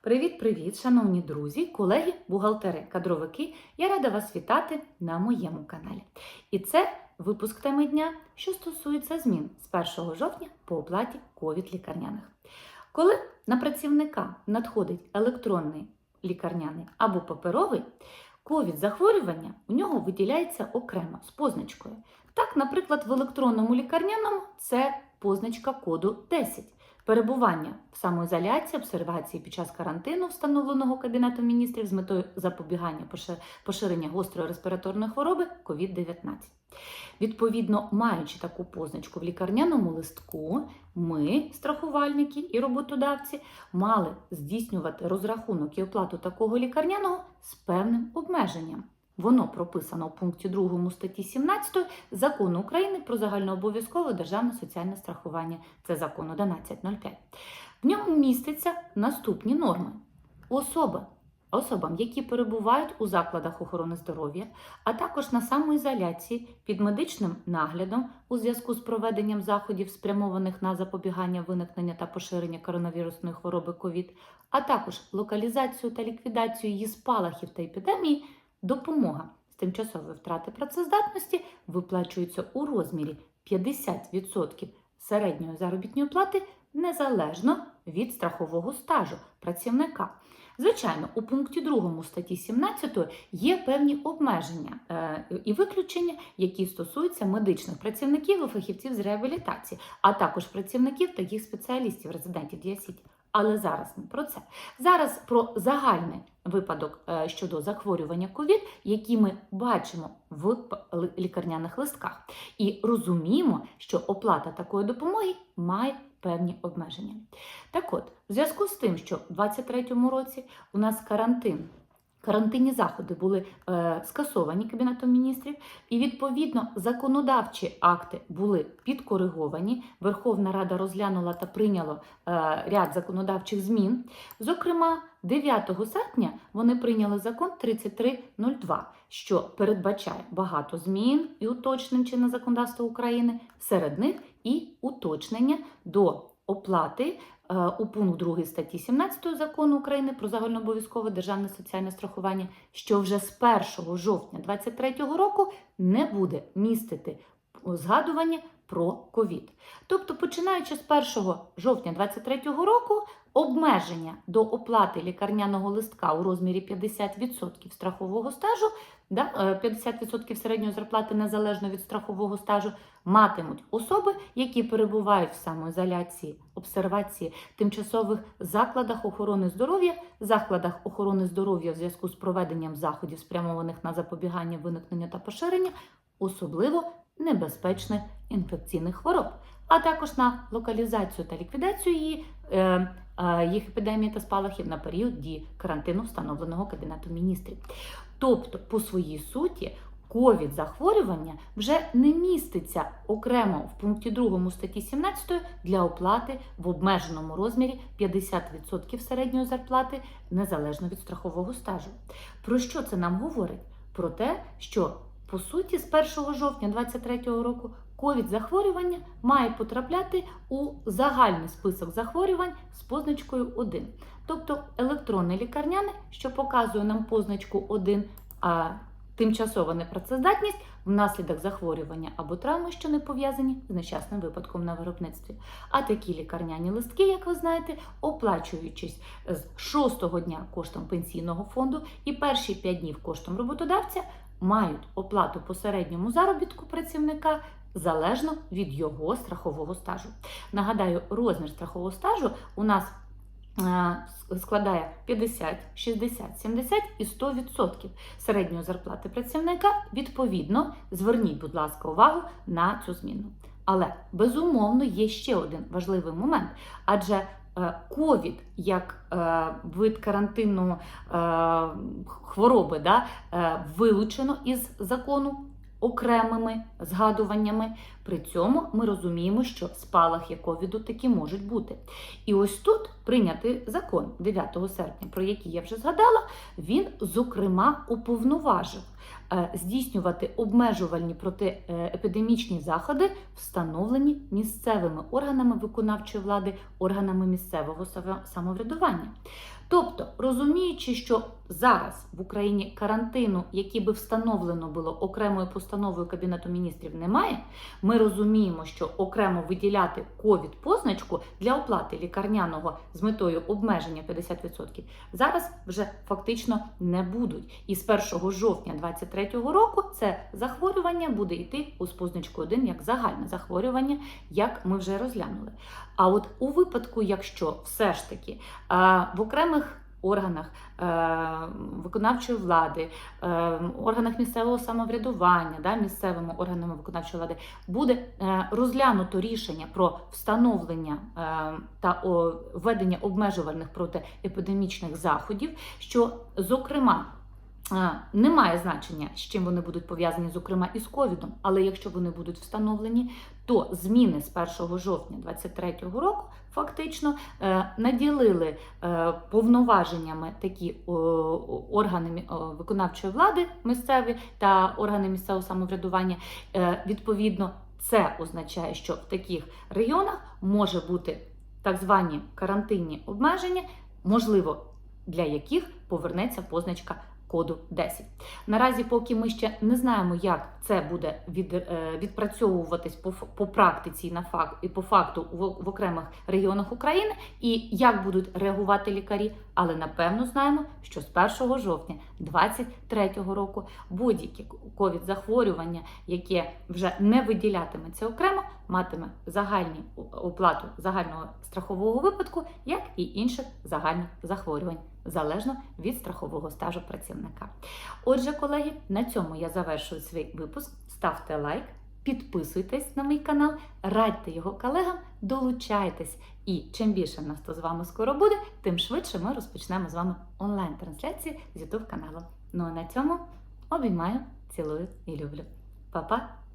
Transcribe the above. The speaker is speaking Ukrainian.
Привіт-привіт, шановні друзі, колеги, бухгалтери, кадровики. Я рада вас вітати на моєму каналі. І це випуск теми дня, що стосується змін з 1 жовтня по оплаті ковід лікарняних. Коли на працівника надходить електронний лікарняний або паперовий, ковід захворювання у нього виділяється окремо з позначкою. Так, наприклад, в електронному лікарняному це позначка коду 10. Перебування в самоізоляції, обсервації під час карантину, встановленого Кабінетом міністрів з метою запобігання поширення гострої респіраторної хвороби COVID-19. Відповідно, маючи таку позначку в лікарняному листку, ми, страхувальники і роботодавці, мали здійснювати розрахунок і оплату такого лікарняного з певним обмеженням. Воно прописано у пункті 2 статті 17 Закону України про загальнообов'язкове державне соціальне страхування. Це закон 1105. В ньому містяться наступні норми. Особи, особам, які перебувають у закладах охорони здоров'я, а також на самоізоляції під медичним наглядом у зв'язку з проведенням заходів, спрямованих на запобігання виникнення та поширення коронавірусної хвороби ковід, а також локалізацію та ліквідацію її спалахів та епідемії, допомога з тимчасової втрати працездатності виплачується у розмірі 50% середньої заробітної плати незалежно від страхового стажу працівника. Звичайно, у пункті 2 статті 17 є певні обмеження е, і виключення, які стосуються медичних працівників і фахівців з реабілітації, а також працівників та їх спеціалістів, резидентів діасіті. Але зараз не про це. Зараз про загальний випадок е, щодо захворювання ковід, які ми бачимо в лікарняних листках, і розуміємо, що оплата такої допомоги має певні обмеження. Так от, в зв'язку з тим, що в 2023 році у нас карантин. Карантинні заходи були е, скасовані Кабінетом міністрів, і відповідно законодавчі акти були підкориговані. Верховна Рада розглянула та прийняла е, ряд законодавчих змін. Зокрема, 9 серпня вони прийняли закон 3302, що передбачає багато змін і уточнень чинне законодавства України, серед них і уточнення до оплати е, у пункт 2 статті 17 закону України про загальнообов'язкове державне соціальне страхування, що вже з 1 жовтня 2023 року не буде містити згадування про ковід. Тобто, починаючи з 1 жовтня 2023 року, обмеження до оплати лікарняного листка у розмірі 50% страхового стажу, е, 50% середньої зарплати незалежно від страхового стажу, матимуть особи, які перебувають в самоізоляції, обсервації, тимчасових закладах охорони здоров'я, закладах охорони здоров'я в зв'язку з проведенням заходів, спрямованих на запобігання виникнення та поширення, особливо небезпечних інфекційних хвороб, а також на локалізацію та ліквідацію її, е, е, їх епідемії та спалахів на період дії карантину, встановленого Кабінетом міністрів. Тобто, по своїй суті, ковід захворювання вже не міститься окремо в пункті 2 статті 17 для оплати в обмеженому розмірі 50% середньої зарплати незалежно від страхового стажу. Про що це нам говорить? Про те, що по суті, з 1 жовтня 2023 року ковід захворювання має потрапляти у загальний список захворювань з позначкою 1. Тобто електронне лікарняне, що показує нам позначку 1, а тимчасова непрацездатність внаслідок захворювання або травми, що не пов'язані з нещасним випадком на виробництві. А такі лікарняні листки, як ви знаєте, оплачуючись з 6-го дня коштом пенсійного фонду і перші 5 днів коштом роботодавця, мають оплату по середньому заробітку працівника залежно від його страхового стажу. Нагадаю, розмір страхового стажу у нас складає 50, 60, 70 і 100% середньої зарплати працівника. Відповідно, зверніть, будь ласка, увагу на цю зміну. Але безумовно є ще один важливий момент, адже е, ковід як е, вид карантинної е, хвороби да, е, вилучено із закону окремими згадуваннями. При цьому ми розуміємо, що спалахи ковіду такі можуть бути. І ось тут прийнятий закон 9 серпня, про який я вже згадала, він, зокрема, уповноважив е, здійснювати обмежувальні протиепідемічні заходи, встановлені місцевими органами виконавчої влади, органами місцевого самоврядування. Тобто, розуміючи, що зараз в Україні карантину, який би встановлено було окремою постановою Кабінету міністрів, немає. Ми розуміємо, що окремо виділяти ковід позначку для оплати лікарняного з метою обмеження 50% зараз вже фактично не будуть. І з 1 жовтня 2023 року це захворювання буде йти у з позначкою 1 як загальне захворювання, як ми вже розглянули. А от у випадку, якщо все ж таки а, в окремих органах е, виконавчої влади, е, органах місцевого самоврядування, да, місцевими органами виконавчої влади буде е, розглянуто рішення про встановлення та введення обмежувальних протиепідемічних заходів, що зокрема. Немає значення, з чим вони будуть пов'язані, зокрема із ковідом, але якщо вони будуть встановлені, то зміни з 1 жовтня 2023 року фактично е, наділили е, повноваженнями такі органи виконавчої влади місцеві та органи місцевого самоврядування. Е, Відповідно, це означає, що в таких регіонах може бути так звані карантинні обмеження, можливо, для яких повернеться позначка коду 10. Наразі, поки ми ще не знаємо, як це буде від, е, відпрацьовуватись по, по практиці на факт і по факту в, в окремих регіонах України, і як будуть реагувати лікарі, але напевно знаємо, що з 1 жовтня 2023 року будь-яке ковід захворювання, яке вже не виділятиметься окремо, матиме загальні оплату загального страхового випадку, як і інших загальних захворювань, залежно від страхового стажу працівника. Отже, колеги, на цьому я завершую свій випуск. Ставте лайк, підписуйтесь на мій канал, радьте його колегам, долучайтесь. І чим більше нас то з вами скоро буде, тим швидше ми розпочнемо з вами онлайн-трансляції з YouTube каналу. Ну а на цьому обіймаю, цілую і люблю. Па-па!